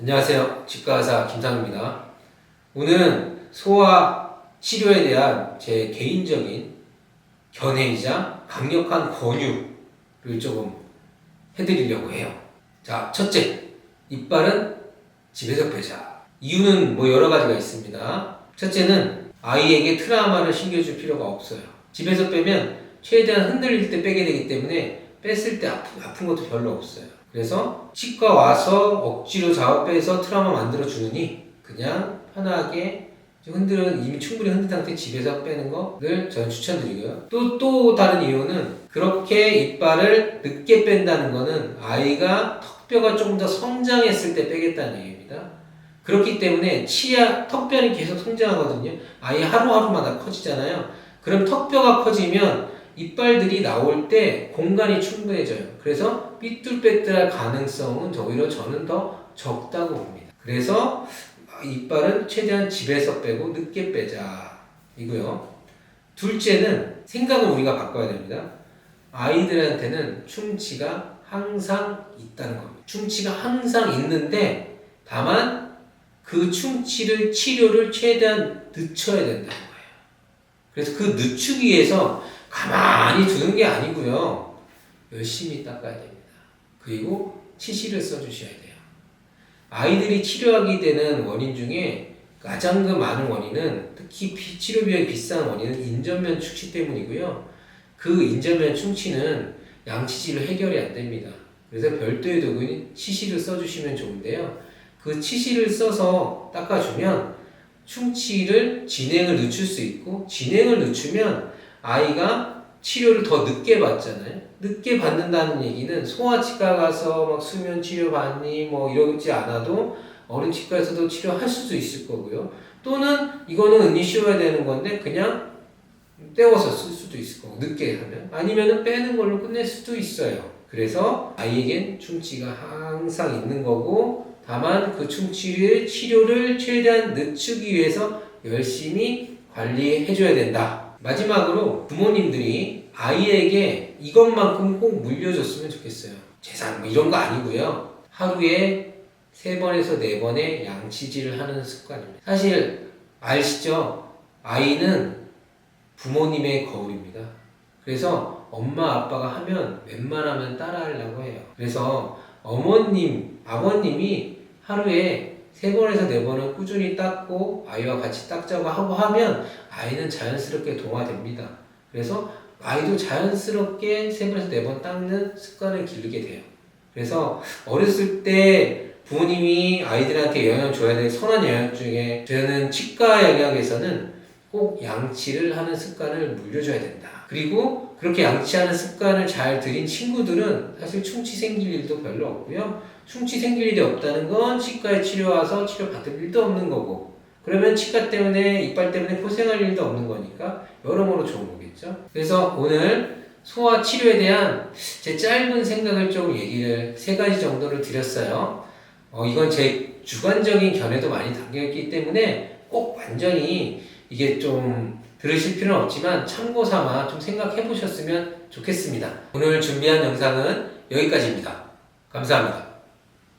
안녕하세요. 치과의사 김상우입니다. 오늘은 소화 치료에 대한 제 개인적인 견해이자 강력한 권유를 조금 해드리려고 해요. 자, 첫째, 이빨은 집에서 빼자. 이유는 뭐 여러 가지가 있습니다. 첫째는 아이에게 트라우마를 신겨줄 필요가 없어요. 집에서 빼면 최대한 흔들릴 때 빼게 되기 때문에 뺐을 때 아픈, 아픈 것도 별로 없어요. 그래서 치과 와서 억지로 빼서 트라우마 만들어 주느니 그냥 편하게 좀 흔들은 이미 충분히 흔든 상태 집에서 빼는 거를 저는 추천드리고요. 또, 또 다른 이유는 그렇게 이빨을 늦게 뺀다는 거는 아이가 턱뼈가 조금 더 성장했을 때 빼겠다는 얘기입니다. 그렇기 때문에 치아, 턱뼈는 계속 성장하거든요. 아이 하루하루마다 커지잖아요. 그럼 턱뼈가 커지면 이빨들이 나올 때 공간이 충분해져요. 그래서 삐뚤빼뚤할 가능성은 오히려 저는 더 적다고 봅니다. 그래서 이빨은 최대한 집에서 빼고 늦게 빼자. 이고요. 둘째는 생각을 우리가 바꿔야 됩니다. 아이들한테는 충치가 항상 있다는 겁니다. 충치가 항상 있는데 다만 그 충치를 치료를 최대한 늦춰야 된다는 거예요. 그래서 그 늦추기 위해서 가만히 두는 게 아니고요. 열심히 닦아야 됩니다. 그리고 치실을 써주셔야 돼요. 아이들이 치료하게 되는 원인 중에 가장 그 많은 원인은 특히 피- 치료 비용이 비싼 원인은 인전면 충치 때문이고요. 그 인전면 충치는 양치질로 해결이 안 됩니다. 그래서 별도의 도구인 치실을 써주시면 좋은데요. 그 치실을 써서 닦아주면 충치를 진행을 늦출 수 있고 진행을 늦추면 아이가 치료를 더 늦게 받잖아요. 늦게 받는다는 얘기는 소아치과 가서 막 수면 치료 받니 뭐 이러지 않아도 어린 치과에서도 치료할 수도 있을 거고요. 또는 이거는 은이 쉬어야 되는 건데 그냥 떼워서 쓸 수도 있을 거고 늦게 하면 아니면은 빼는 걸로 끝낼 수도 있어요. 그래서 아이에겐 충치가 항상 있는 거고 다만 그 충치를 치료를 최대한 늦추기 위해서 열심히 관리해줘야 된다. 마지막으로 부모님들이 아이에게 이것만큼 꼭 물려줬으면 좋겠어요. 재산 뭐 이런 거 아니고요. 하루에 세 번에서 네 번의 양치질을 하는 습관입니다. 사실 아시죠? 아이는 부모님의 거울입니다. 그래서 엄마 아빠가 하면 웬만하면 따라하려고 해요. 그래서 어머님, 아버님이 하루에 세 번에서 네 번은 꾸준히 닦고 아이와 같이 닦자고 하고 하면 아이는 자연스럽게 동화됩니다. 그래서 아이도 자연스럽게 세 번에서 네 번 닦는 습관을 기르게 돼요. 그래서 어렸을 때 부모님이 아이들한테 영향 줘야 될 선한 영향 중에 저는 치과 영역에서는 꼭 양치를 하는 습관을 물려줘야 된다. 그리고 그렇게 양치하는 습관을 잘 들인 친구들은 사실 충치 생길 일도 별로 없고요. 충치 생길 일이 없다는 건 치과에 치료 와서 치료 받을 일도 없는 거고 그러면 치과 때문에 이빨 때문에 고생할 일도 없는 거니까 여러모로 좋은 거겠죠. 그래서 오늘 소아 치료에 대한 제 짧은 생각을 좀 얘기를 세 가지 정도를 드렸어요. 어, 이건 제 주관적인 견해도 많이 담겨있기 때문에 꼭 완전히 이게 좀 들으실 필요는 없지만 참고 삼아 좀 생각해 보셨으면 좋겠습니다. 오늘 준비한 영상은 여기까지입니다. 감사합니다.